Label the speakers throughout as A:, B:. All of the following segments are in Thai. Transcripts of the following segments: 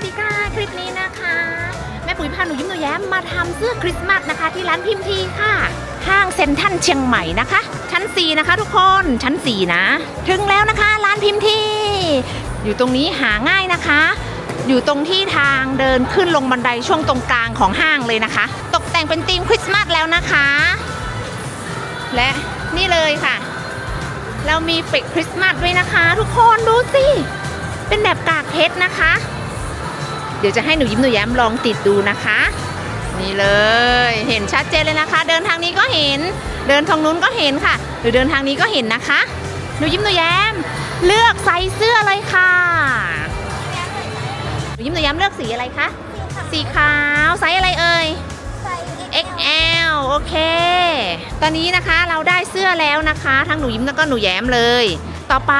A: วัสดีค่ะ คลิปนี้นะคะ แม่ปุ๋ยพาหนูยิ้มหนูแย้มมาทำเสื้อคริสต์มาสนะคะ ที่ร้านพิมพ์ทีค่ะ ห้างเซ็นทรัลเชียงใหม่นะคะ ชั้น 4 นะคะ ทุกคนชั้น 4 นะ ถึงแล้วนะคะ ร้านพิมพ์ทีอยู่ตรงนี้หาง่ายนะคะ อยู่ตรงที่ทางเดินขึ้นลงบันไดช่วงตรงกลางของห้างเลยนะคะ ตกแต่งเป็นธีมคริสต์มาสแล้วนะคะ และนี่เลยค่ะ เรามีเฟกคริสต์มาสด้วยนะคะ ทุกคนดูสิเป็นแบบกากเพชรนะคะ เดี๋ยวจะให้หนูยิ้มหนูแย้มลองติดดูนะคะ นี่เลยเห็นชัดเจนเลยนะคะ เดินทางนี้ก็เห็น เดินทางนู้นก็เห็นค่ะ หรือเดินทางนี้ก็เห็นนะคะ หนูยิ้มหนูแย้ม เลือกไซส์เสื้อเลยค่ะหนูยิ้มหนูแย้มเลือกสีอะไรคะสีขาวไซส์อะไรเอ่ย XL โอเค ตอนนี้นะคะเราได้เสื้อแล้วนะคะ ทั้งหนูยิ้มแล้วก็หนูแย้มเลย ต่อไป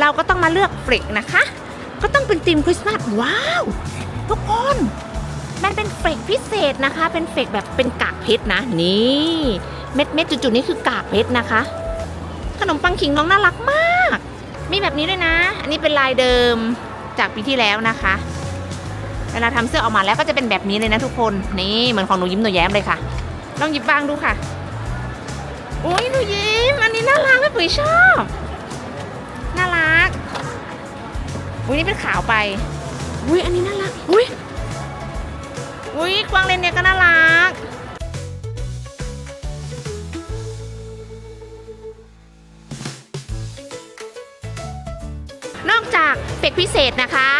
A: เราก็ต้องมาเลือกเฟรกนะคะ ก็ต้องเป็นธีมคริสต์มาสว้าว ทุกคนมันเป็นเฟกพิเศษนะคะ เป็นเฟกแบบเป็นกากเพชรนะ นี่เม็ดเม็ดจุดๆนี้คือกากเพชรนะคะ ขนมปังขิงน้องน่ารักมาก มีแบบนี้ด้วยนะ อันนี้เป็นลายเดิมจากปีที่แล้วนะคะ เวลาทำเสื้อออกมาแล้วก็จะเป็นแบบนี้เลยนะทุกคนนี่เหมือนของหนูยิ้มหนูแย้มเลยค่ะลองหยิบวางดูค่ะโอ้ยหนูยิ้มอันนี้น่ารักแม่ปุ๋ยชอบน่ารักอุ้ยนี่เป็นขาวไป อุ้ยอันนี้น่ารัก อุ้ยอุ้ยกวางเลนเนี่ยก็น่ารัก นอกจากเฟกพิเศษนะคะ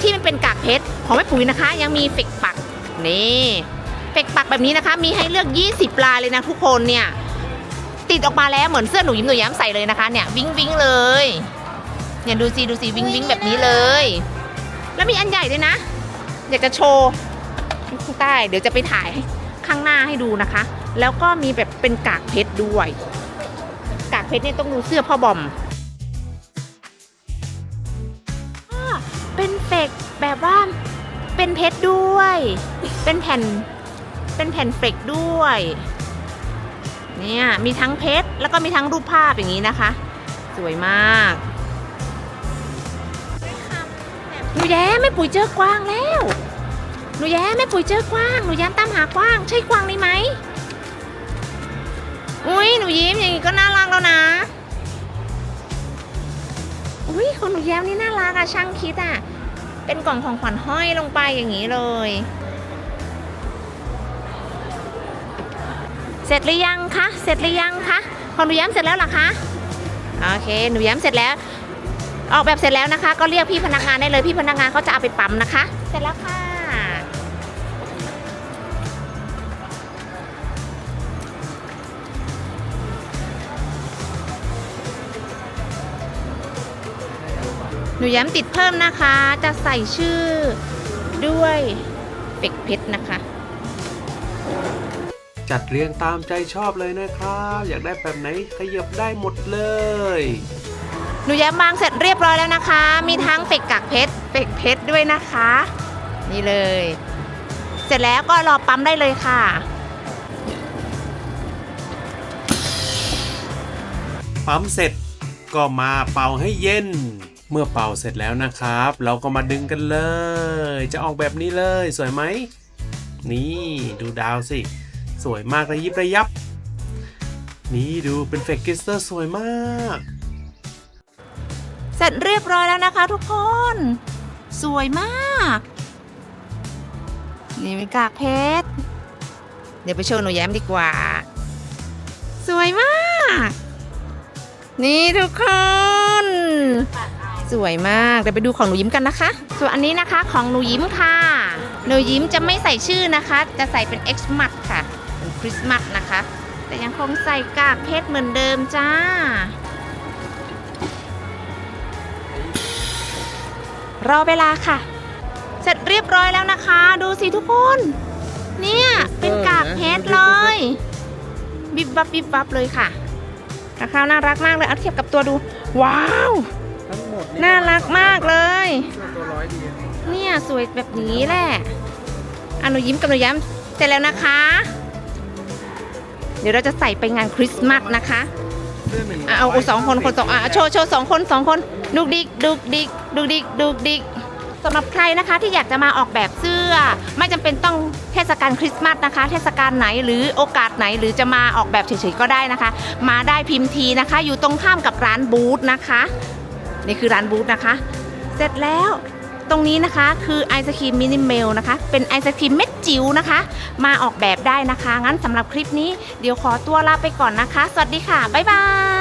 A: ที่มันเป็นกากเพชรของแม่ปุ๋ยนะคะ ยังมีเฟกปักนี่เฟกปักแบบนี้นะคะ มีให้เลือก 20 ลายเลยนะทุกคนเนี่ย ติดออกมาแล้วเหมือนเสื้อหนูยิ้มหนูย้มใส่เลยนะคะ เนี่ย วิ้งวิ้งเลยเนี่ยดูสิดูสิวิ้งวิ้งแบบนี้เลย แล้วมีอันใหญ่ด้วยนะ อยากจะโชว์ข้างใต้เดี๋ยวจะไปถ่ายข้างหน้าให้ดูนะคะ แล้วก็มีแบบเป็นกากเพชรด้วย กากเพชรเนี่ยต้องดูเสื้อพ่อบอมอเป็นเฟกแบบว่าเป็นเพชรด้วย เป็นแผ่นเป็นแผ่นเฟกด้วย เนี่ยมีทั้งเพชรแล้วก็มีทั้งรูปภาพอย่างนี้นะคะ สวยมาก หนูแย้แม่ปุ๋ยเจอกวางแล้ว หนูแย้แม่ปุ๋ยเจอกวาง หนูย้มตามหากวาง ใช่กวางนี่ไหม อุ้ยหนูยิ้มอย่างนี้ก็น่ารักแล้วนะ อุ้ยของหนูแย้มนี่น่ารักอะช่างคิดอะเป็นกล่องของขวัญห้อยลงไปอย่างนี้เลย เสร็จหรือยังคะ เสร็จหรือยังคะ ของหนูย้ำเสร็จแล้วหรอคะ โอเค หนูย้ำเสร็จแล้ว ออกแบบเสร็จแล้วนะคะ ก็เรียกพี่พนักงานได้เลยพี่พนักงานเขาจะเอาไปปั๊มนะคะ เสร็จแล้วค่ะหนูย้ำติดเพิ่มนะคะ จะใส่ชื่อด้วยเป็กเพชรนะคะ
B: จัดเรียงตามใจชอบเลยนะครับ อยากได้แบบไหนขยับได้หมดเลย
A: หนูแย้มวางเสร็จเรียบร้อยแล้วนะคะ มีทั้งเฟกกักเพชรเฟกเพชรด้วยนะคะ นี่เลย เสร็จแล้วก็รอปั๊มได้เลยค่ะ
B: ปั๊มเสร็จก็มาเป่าให้เย็น เมื่อเป่าเสร็จแล้วนะครับ เราก็มาดึงกันเลย จะออกแบบนี้เลยสวยไหม นี่ดูดาวสิ สวยมากระยิบระยับ นี่ดูเป็นเฟกกิสเตอร์สวยมาก
A: สร็จเรียบร้อยแล้วนะคะทุกคน สวยมาก นี่มีกากเพชร เดี๋ยวไปโชว์หนูแย้มดีกว่า สวยมาก นี่ทุกคน สวยมาก เดี๋ยวไปดูของหนูยิ้มกันนะคะ ส่วนอันนี้นะคะของหนูยิ้มค่ะ หนูยิ้มจะไม่ใส่ชื่อนะคะ จะใส่เป็น X มัดค่ะ เป็นคริสต์มาสนะคะ แต่ยังคงใส่กากเพชรเหมือนเดิมจ้า รอเวลาค่ะ เสร็จเรียบร้อยแล้วนะคะ ดูสิทุกคน เนี่ย เป็นกากเพชรเลย บิบบับบิบบับเลยค่ะราคาน่ารักมากเลยเอาเทียบกับตัวดู ว้าว
B: ทั้งหมด
A: น่ารักมากเลย
B: ตัวร้อยดี
A: เนี่ยสวยแบบนี้แหละอะหนูยิ้มกับหนูย้มเสร็จแล้วนะคะ เดี๋ยวเราจะใส่ไปงานคริสต์มาสนะคะอะเอาเอาสองคนคนสองอะโชว์โชว์สองคนสองคน ดุกดิกดุกดิกดุกดิกดุกดิกสำหรับใครนะคะที่อยากจะมาออกแบบเสื้อ ไม่จำเป็นต้องเทศกาลคริสต์มาสนะคะ เทศกาลไหนหรือโอกาสไหนหรือจะมาออกแบบเฉยๆก็ได้นะคะ มาได้พิมพ์ทีนะคะ อยู่ตรงข้ามกับร้านบูธนะคะ นี่คือร้านบูธนะคะ เสร็จแล้วตรงนี้นะคะคือไอศครีมมินิเมลนะคะ เป็นไอศครีมเม็ดจิ๋วนะคะ มาออกแบบได้นะคะ งั้นสำหรับคลิปนี้เดี๋ยวขอตัวลาไปก่อนนะคะ สวัสดีค่ะ บ๊ายบาย